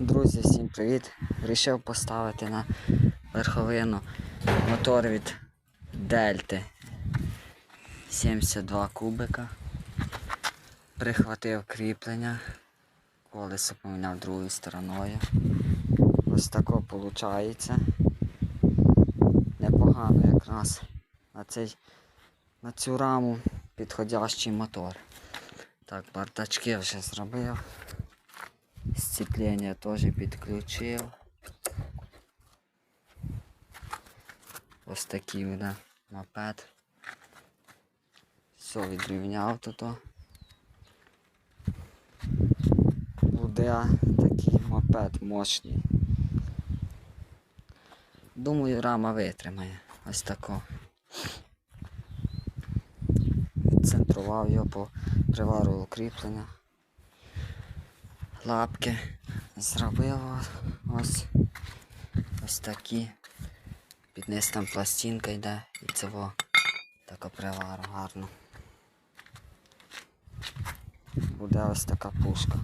Друзі, всім привіт! Вирішив поставити на верховину мотор від Дельти 72 кубика. Прихватив кріплення, колесо поміняв другою стороною. Ось тако виходить. Непогано якраз на, цей, на цю раму підходящий мотор. Так, бардачки вже зробив. Сцепление теж підключив. Ось такий буде мопед. Все відрівняв тут. Буде такий мопед мощний. Думаю, рама витримає. Ось тако. Відцентрував його по привару укріплення лапки зробив ось ось такі. Під низ там пластинка йде і цього така привара гарно. Буде ось така пушка.